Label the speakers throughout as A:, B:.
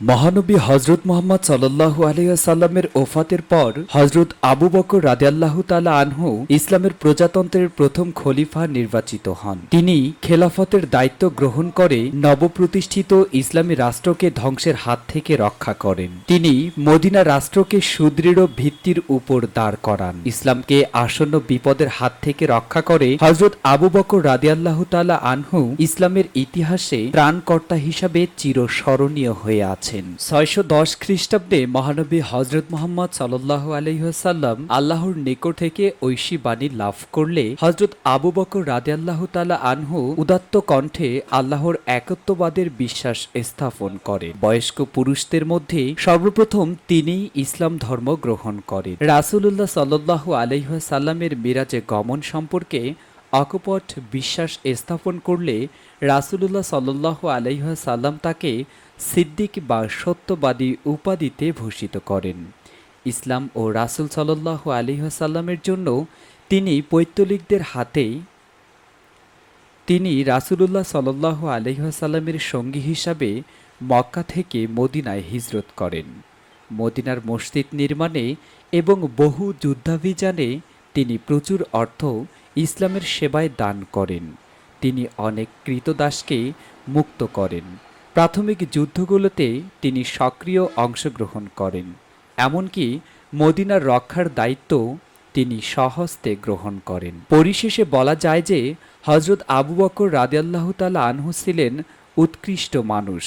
A: মহানবী হজরত মোহাম্মদ সাল্লাহ আলহাসাল্লামের ওফাতের পর হজরত আবু বকর রাদিয়াল্লাহু তালা আনহু ইসলামের প্রজাতন্ত্রের প্রথম খলিফা নির্বাচিত হন। তিনি খেলাফতের দায়িত্ব গ্রহণ করে নবপ্রতিষ্ঠিত ইসলামী রাষ্ট্রকে ধ্বংসের হাত থেকে রক্ষা করেন। তিনি মদিনা রাষ্ট্রকে সুদৃঢ় ভিত্তির উপর দাঁড় করান। ইসলামকে আসন্ন বিপদের হাত থেকে রক্ষা করে হজরত আবু বকর রাদিয়াল্লাহু তালা আনহু ইসলামের ইতিহাসে ত্রাণকর্তা হিসাবে চিরস্মরণীয় হয়ে আছেন ছয়শো দশ খ্রিস্টাব্দে মহানবী হজরত মোহাম্মদ সাল্লাহ আলহিহাসাল্লাম আল্লাহর নিকট থেকে ঐশী বাণী লাভ করলে হজরত আবু বকর রাদিয়াল্লাহ তালা আনহু উদাত্ত কণ্ঠে আল্লাহর একত্ববাদের বিশ্বাস স্থাপন করে বয়স্ক পুরুষদের মধ্যে সর্বপ্রথম তিনি ইসলাম ধর্ম গ্রহণ করেন। রাসুলুল্লাহ সাল্লাহ আলহিহাসাল্লামের মিরাজে গমন সম্পর্কে অকপট বিশ্বাস স্থাপন করলে রাসুলুল্লাহ সাল্লাহ আলাইসাল্লাম তাকে সিদ্দিক বা সত্যবাদী উপাধিতে ভূষিত করেন। ইসলাম ও রাসুল সাল্লাহ আলিহাসাল্লামের জন্য তিনি পৈতলিকদের হাতেই তিনি রাসুলুল্লাহ সাল্লাহ আলহিহাসাল্লামের সঙ্গী হিসাবে মক্কা থেকে মদিনায় হিজরত করেন। মদিনার মসজিদ নির্মাণে এবং বহু যুদ্ধাভিযানে তিনি প্রচুর অর্থ ইসলামের সেবায় দান করেন। তিনি অনেক কৃতদাসকে মুক্ত করেন। প্রাথমিক যুদ্ধগুলোতে তিনি সক্রিয় অংশগ্রহণ করেন, এমনকি মদিনার রক্ষার দায়িত্ব তিনি সহস্তে গ্রহণ করেন। পরিশেষে বলা যায় যে হজরত আবু বকর রাদিয়াল্লাহু তালা আনহু ছিলেন উৎকৃষ্ট মানুষ,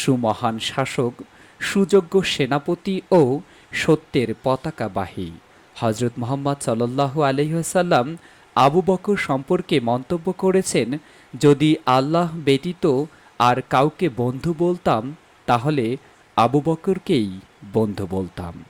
A: সুমহান শাসক, সুযোগ্য সেনাপতি ও সত্যের পতাকাবাহী। হজরত মোহাম্মদ সাল্লাহ আলহিহাসাল্লাম আবু বকর সম্পর্কে মন্তব্য করেছেন, যদি আল্লাহ ব্যতীত আর কাউকে বন্ধু বলতাম তাহলে আবু বকরকেই বন্ধু বলতাম।